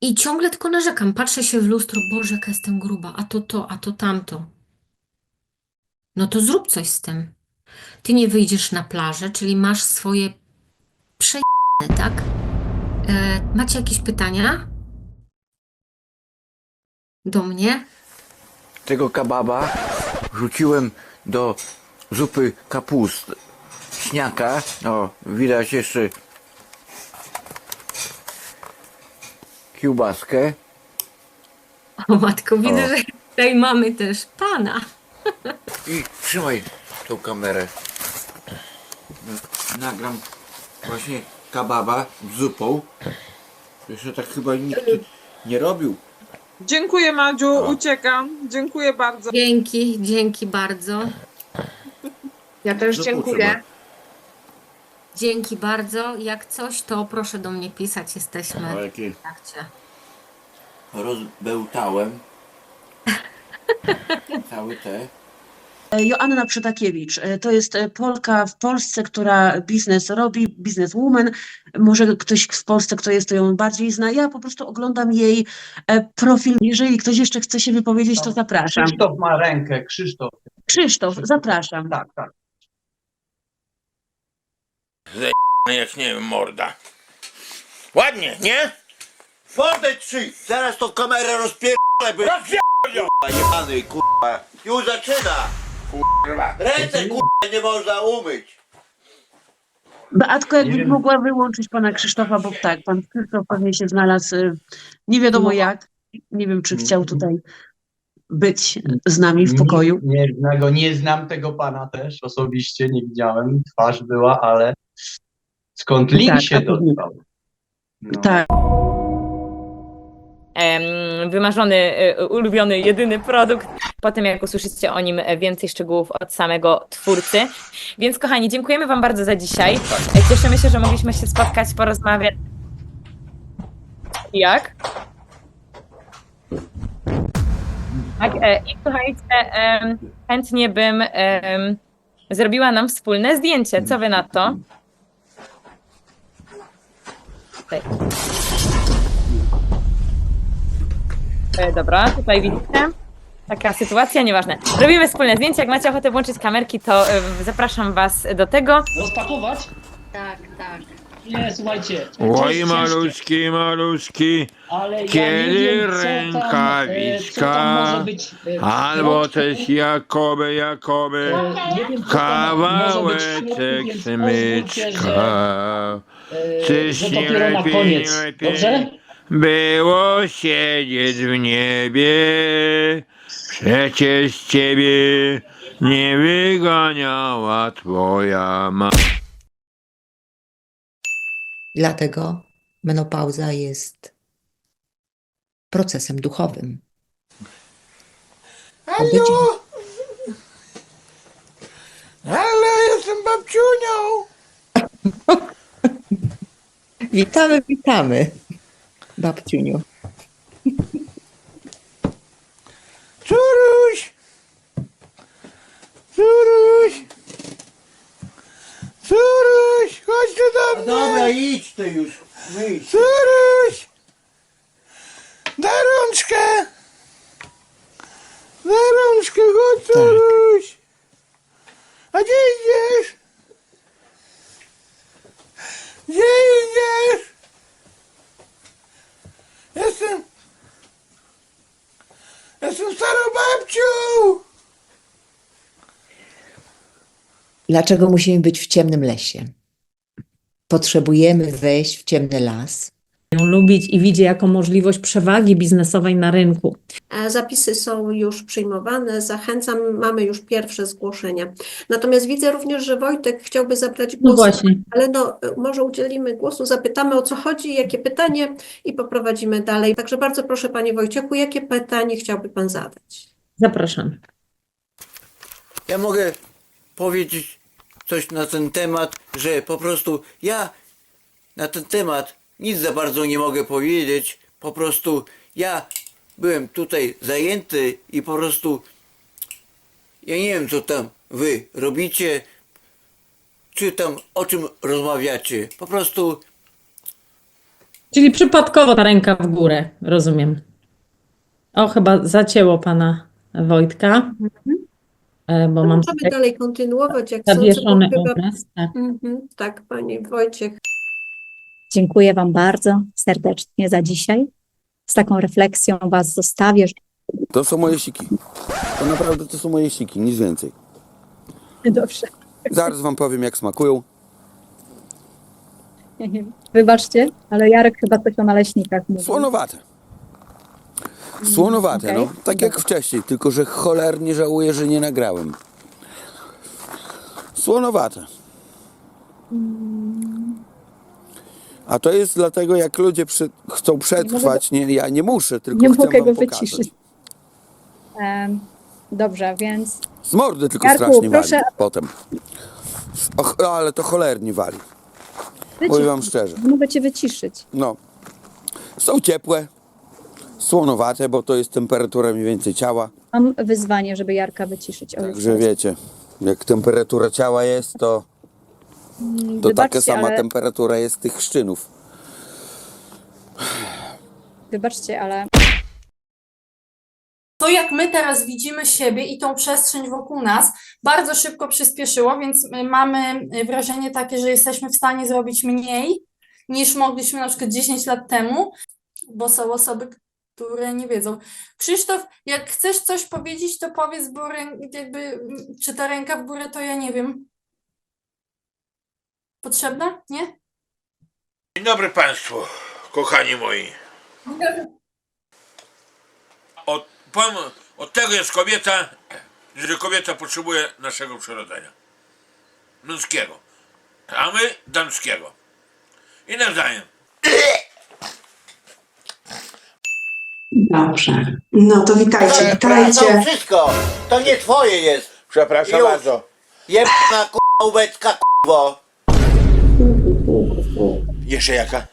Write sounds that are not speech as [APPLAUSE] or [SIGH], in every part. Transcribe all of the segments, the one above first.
I ciągle tylko narzekam. Patrzę się w lustro, Boże, jaka jestem gruba, a to to, a to tamto. No to zrób coś z tym. Ty nie wyjdziesz na plażę, czyli masz swoje przejęte, tak? E, macie jakieś pytania? Do mnie? Tego kababa wrzuciłem do zupy kapust śniaka. O, widać jeszcze kiełbaskę. O matko, widzę, O. że tutaj mamy też pana. I trzymaj tą kamerę. Nagram właśnie kababa z zupą. Jeszcze tak chyba nikt nie robił. Dziękuję Madziu, O. uciekam. Dziękuję bardzo. Dzięki, dzięki bardzo. Ja też No dziękuję. potrzeba. Dzięki bardzo. Jak coś, to proszę do mnie pisać. Jesteśmy O, w jakie trakcie. rozbełtałem. [LAUGHS] Cały te. Joanna Przetakiewicz, e, to jest e, Polka w Polsce, która biznes robi, bizneswoman. Może ktoś w Polsce, kto jest, to ją bardziej zna. Ja po prostu oglądam jej e, profil. Jeżeli ktoś jeszcze chce się wypowiedzieć, to zapraszam. Krzysztof ma rękę, Krzysztof. Krzysztof, zapraszam. Tak, tak. Jak nie wiem, morda. Ładnie, nie? Mordę trzy! Zaraz tą kamerę rozpierdolę, by... Kurwa, jebany, kurwa. Już zaczyna! Kurwa. Ręce, kurwa, nie można umyć. Beatko, jakbyś mogła wyłączyć pana Krzysztofa, bo tak, pan Krzysztof pewnie się znalazł e, nie wiadomo No. jak. Nie wiem, czy chciał tutaj być z nami w pokoju. Nie, nie, znam go, nie znam tego pana też osobiście, nie widziałem. Twarz była, ale skąd link Tak, się dostał? No. Tak. wymarzony, e, ulubiony, jedyny produkt. Potem jak usłyszycie o nim więcej szczegółów od samego twórcy. Więc kochani, dziękujemy Wam bardzo za dzisiaj. E, Cieszymy się, że mogliśmy się spotkać, porozmawiać. Jak? Tak, e, i słuchajcie, chętnie bym zrobiła nam wspólne zdjęcie. Co Wy na to? Tutaj. E, Dobra, tutaj widzicie. Taka sytuacja, nieważne. Robimy wspólne zdjęcie. Jak macie ochotę włączyć kamerki, to e, zapraszam Was do tego. Rozpakować? Tak, tak. Nie, słuchajcie. to Oj, jest ciężkie, maluśki, ale ja kiedy nie wiem, co tam, e, co rękawiczka, tam może być e, w albo środku. też Jakoby, Jakoby, E, nie wiem, co tam może być w środku, kawałeczek więc pozwólcie, że, Czyż że nie dopiero na lepiej, koniec. nie lepiej Dobrze? było siedzieć w niebie? Przecież ciebie nie wyganiała twoja ma. Dlatego menopauza jest procesem duchowym. Halo! Ale jestem babciunią! [LAUGHS] Witamy, witamy, babciuniu. Córuś! Córuś! Córuś! Chodź tu do mnie! Dobra, idź ty już. Wyjdź. Córuś! Daj rączkę! Daj rączkę, chodź Córuś! A gdzie idziesz? Gdzie idziesz? Jestem... Jestem starą babcią! Dlaczego musimy być w ciemnym lesie? Potrzebujemy wejść w ciemny las, ją lubić i widzi jako możliwość przewagi biznesowej na rynku. Zapisy są już przyjmowane. Zachęcam, mamy już pierwsze zgłoszenia. Natomiast widzę również, że Wojtek chciałby zabrać No głos, właśnie. ale no, może udzielimy głosu, zapytamy o co chodzi, jakie pytanie i poprowadzimy dalej. Także bardzo proszę Panie Wojciechu, jakie pytanie chciałby Pan zadać? Zapraszam. Ja mogę powiedzieć coś na ten temat, że po prostu ja na ten temat nic za bardzo nie mogę powiedzieć. Po prostu ja byłem tutaj zajęty i po prostu ja nie wiem co tam wy robicie, czy tam o czym rozmawiacie. Po prostu Czyli przypadkowo ta ręka w górę, rozumiem. O, chyba zacięło pana Wojtka, e, bo mam Możemy tutaj dalej kontynuować, jak sądzę, zawieszony chyba... obraz. Tak. Mhm, tak, Panie Wojciech. Dziękuję Wam bardzo serdecznie za dzisiaj. Z taką refleksją Was zostawię. To są moje siki. To naprawdę to są moje siki, nic więcej. Dobrze. Zaraz wam powiem jak smakują. Wybaczcie, ale Jarek chyba coś o naleśnikach mówił. Słonowate. Słonowate, okej. no. Tak jak wcześniej, tylko że cholernie żałuję, że nie nagrałem. Słonowate. A to jest dlatego, jak ludzie przy, chcą przetrwać, nie, ja nie muszę, tylko Nie chcę mogę go pokazać. wyciszyć. Dobrze, więc Z mordy tylko Jarku, strasznie proszę- wali potem. Och, ale to cholernie wali. Powiem wycisz, wam szczerze. mogę Cię wyciszyć. No. Są ciepłe, słonowate, bo to jest temperatura mniej więcej ciała. Mam wyzwanie, żeby Jarka wyciszyć. O, Także wiecie, jak temperatura ciała jest, to, Mm, to taka sama ale, temperatura jest tych szczynów. wybaczcie, ale To, jak my teraz widzimy siebie i tą przestrzeń wokół nas, bardzo szybko przyspieszyło, więc y, mamy y, wrażenie takie, że jesteśmy w stanie zrobić mniej niż mogliśmy na przykład 10 lat temu, bo są osoby, które nie wiedzą. Krzysztof, jak chcesz coś powiedzieć, to powiedz, bo jakby, czy ta ręka w górę, to ja nie wiem. Potrzebna? Nie? Dzień dobry Państwu, kochani moi. Od, powiem, od tego jest kobieta, że kobieta potrzebuje naszego przyrodzenia. Męskiego. A my damskiego. I nawzajem. Dobrze. No to witajcie, To wszystko, to nie twoje jest. Przepraszam Już. bardzo. Jebna k***a ubecka k***wo. Jeszcze jaka?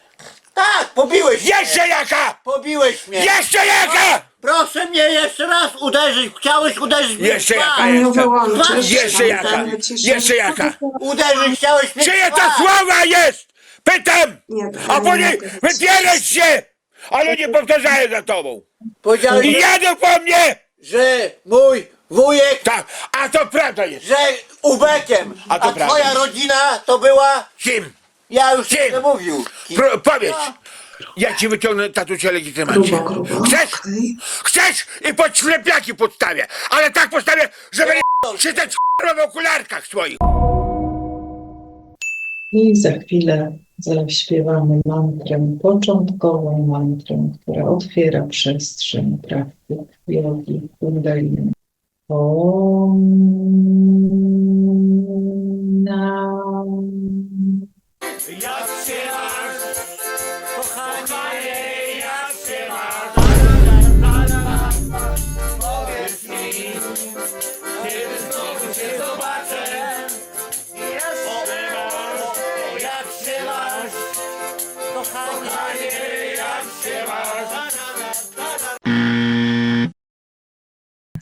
Tak, pobiłeś mnie. Jeszcze jaka! Pobiłeś mnie. Jeszcze jaka! Proszę mnie jeszcze raz uderzyć. Chciałeś uderzyć mnie Jeszcze w twarz. jaka? Jeszcze, wyłączysz. jeszcze jaka? Jeszcze jaka? Uderzyć chciałeś mnie Czyje to twarz. słowa jest? Pytam! Nie, A później wypierać się! Ale nie powtarzają za tobą. Powiedziałeś, I jadą po mnie! że mój wujek, Tak, a to prawda jest. że ubekiem, A a, to prawda. twoja rodzina to była, Kim? ja już Kim? nie mówił. Kim? Pro, powiedz. Ja ci wyciągnę tatusia legitymację. Chcesz? Chcesz? I pod ślepiaki podstawię. Ale tak postawię, żeby nie czytać w okularkach swoich. I za chwilę zaśpiewamy mantrę, początkową mantrę, która otwiera przestrzeń praktyk jogi kundalini. Om Nam.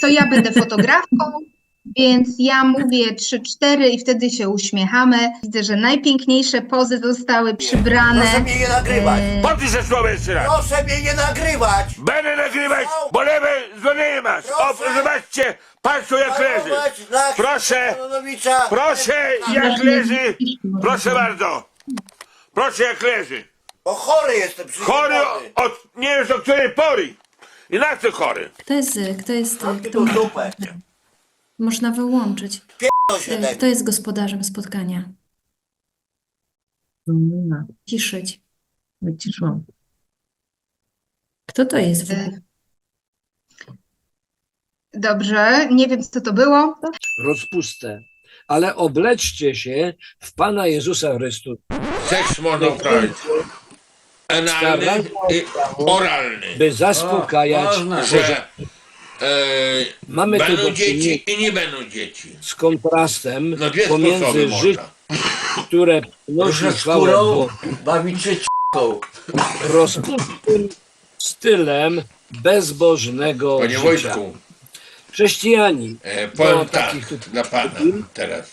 To ja będę fotografką, [LAUGHS] więc ja mówię 3-4 i wtedy się uśmiechamy. Widzę, że najpiękniejsze pozy zostały przybrane. Proszę mnie nie nagrywać. E, Powtórz te słowa jeszcze raz. Proszę mnie nie nagrywać. Będę nagrywać, bo lewe dzwonienie masz. O, zobaczcie, państwo jak leży. Panować Proszę, Kononowicza. proszę jak leży. Proszę bardzo. Proszę jak leży. Bo chory jestem, Chory przyjemny. od nie wiesz o której pory. I na co chory? Kto jest, kto jest, Mam ty tu dupę. można wyłączyć. To się tego. jest gospodarzem spotkania? No, Ciszyć. wyciszyłam. Kto to jest? Dobrze, nie wiem co to było. Rozpustę, ale obleczcie się w Pana Jezusa Chrystusa. Seks można uprawiać. Analny i oralny. by zaspokajać, Że e, mamy tu będą do dzieci czynienia i nie będą dzieci. z kontrastem No dwie pomiędzy życiem, można. które przynosi Proszę chwałę skórą Bogu, bawić się c***ą. rozpustnym stylem bezbożnego Panie życia. Wojtku, Chrześcijanin e, powiem No, tak takich dla Pana teraz.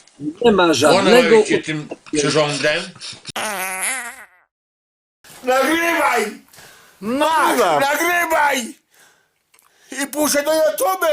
nie ma żadnego Żadnego... tym przyrządem Nagrywaj! Nagrywam. Nagrywaj! I puszczę do YouTube!